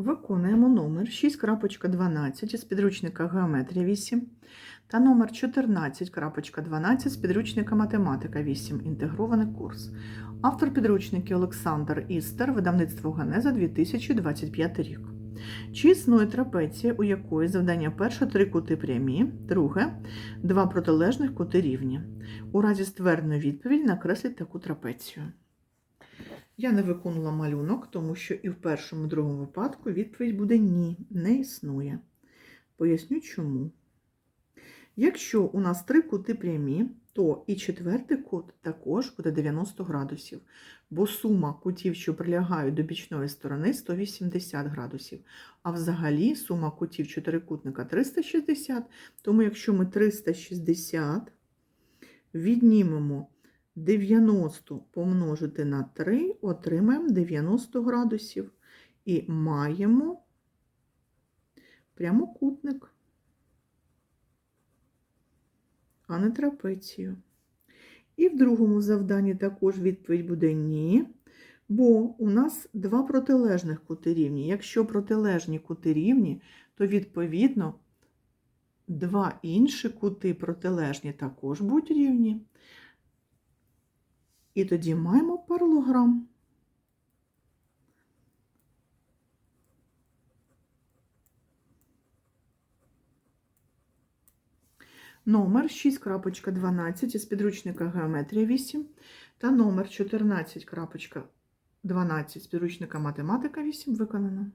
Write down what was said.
Виконуємо номер 6.12 із підручника Геометрія 8 та номер 14.12 з підручника Математика 8. Інтегрований курс. Автор підручники Олександр Істер, видавництво Генеза 2025 рік. Чи існує трапеція, у якої завдання перше три кути прямі, друге два протилежних кути рівні. У разі ствердної відповіді накресліть таку трапецію. Я не виконала малюнок, тому що і в першому, і другому випадку відповідь буде ні, не існує. Поясню чому. Якщо у нас три кути прямі, то і четвертий кут також буде 90 градусів, бо сума кутів, що прилягають до бічної сторони, 180 градусів. А взагалі сума кутів чотирикутника 360, тому якщо ми 360 віднімемо 90 помножити на 3, отримаємо 90 градусів. І маємо прямокутник, а не трапецію. І в другому завданні також відповідь буде ні, бо у нас два протилежних кути рівні. Якщо протилежні кути рівні, то відповідно два інші кути протилежні також будуть рівні. І тоді маємо паралограм. Номер 6.12 із підручника Геометрія 8 та номер 14.12 з підручника Математика 8 виконано.